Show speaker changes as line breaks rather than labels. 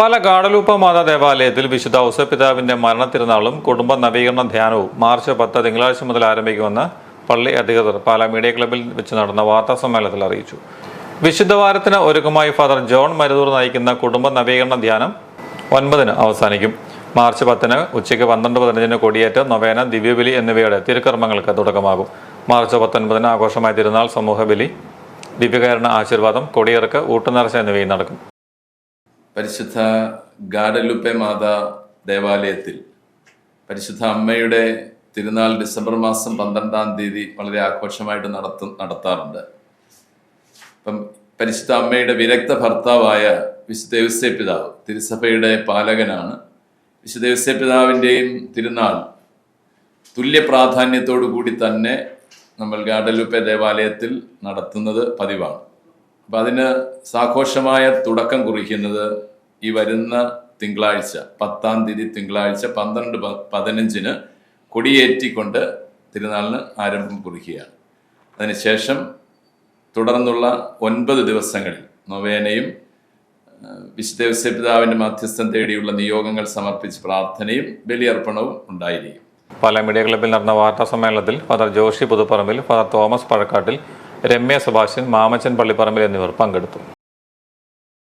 പാല ഗാഡലൂപ്പ മാതാ ദേവാലയത്തിൽ വിശുദ്ധ ഔസപിതാവിന്റെ തിരുനാളും കുടുംബ നവീകരണ ധ്യാനവും മാർച്ച് പത്ത് തിങ്കളാഴ്ച മുതൽ ആരംഭിക്കുമെന്ന് പള്ളി അധികൃതർ പാല മീഡിയ ക്ലബിൽ വെച്ച് നടന്ന വാർത്താ സമ്മേളനത്തിൽ അറിയിച്ചു. വിശുദ്ധവാരത്തിന് ഒരുക്കമായി ഫാദർ ജോൺ മരുതൂർ നയിക്കുന്ന കുടുംബ നവീകരണ ധ്യാനം ഒൻപതിന് അവസാനിക്കും. മാർച്ച് പത്തിന് ഉച്ചയ്ക്ക് പന്ത്രണ്ട് പതിനഞ്ചിന് കൊടിയേറ്റ് നൊവേന ദിവ്യബലി എന്നിവയുടെ തിരുക്കർമ്മങ്ങൾക്ക് തുടക്കമാകും. മാർച്ച് പത്തൊൻപതിന് ആഘോഷമായ തിരുനാൾ സമൂഹബലി ദിവ്യകാരണ ആശീർവാദം കൊടിയിറക്ക് ഊട്ടുനേർച്ച എന്നിവയും നടക്കും.
പരിശുദ്ധ ഗാഡലുപ്പെ മാതാ ദേവാലയത്തിൽ പരിശുദ്ധ അമ്മയുടെ തിരുനാൾ ഡിസംബർ മാസം പന്ത്രണ്ടാം തീയതി വളരെ ആഘോഷമായിട്ട് നടത്തു നടത്താറുണ്ട്. ഇപ്പം പരിശുദ്ധ അമ്മയുടെ വിരക്ത ഭർത്താവായ വിശുദ്ധ ദേവസ്യ പിതാവ് തിരുസഭയുടെ പാലകനാണ്. വിശുദ്ധ ദേവസ്യ പിതാവിന്റെയും തിരുനാൾ തുല്യ പ്രാധാന്യത്തോടു കൂടി തന്നെ നമ്മൾ ഗാഡലുപ്പെ ദേവാലയത്തിൽ നടത്തുന്നത് പതിവാണ്. അപ്പം അതിന് സാഘോഷമായ തുടക്കം കുറിക്കുന്നത് ഈ വരുന്ന തിങ്കളാഴ്ച പത്താം തീയതി തിങ്കളാഴ്ച പന്ത്രണ്ട് പതിനഞ്ചിന് കൊടിയേറ്റിക്കൊണ്ട് തിരുനാളിന് ആരംഭം കുറിക്കുകയാണ്. അതിനുശേഷം തുടർന്നുള്ള ഒൻപത് ദിവസങ്ങളിൽ നൊവേനയും വിശുദ്ധ പിതാവിന്റെ മധ്യസ്ഥം തേടിയുള്ള നിയോഗങ്ങൾ സമർപ്പിച്ച് പ്രാർത്ഥനയും ബലിയർപ്പണവും ഉണ്ടായിരിക്കും.
പല മീഡിയ ക്ലബിൽ നടന്ന വാർത്താ സമ്മേളനത്തിൽ father Joshi Puthupparambil father Thomas Pazhakkattil Ramya Subhashan Mamachan Pallipparambil എന്നിവർ പങ്കെടുത്തു.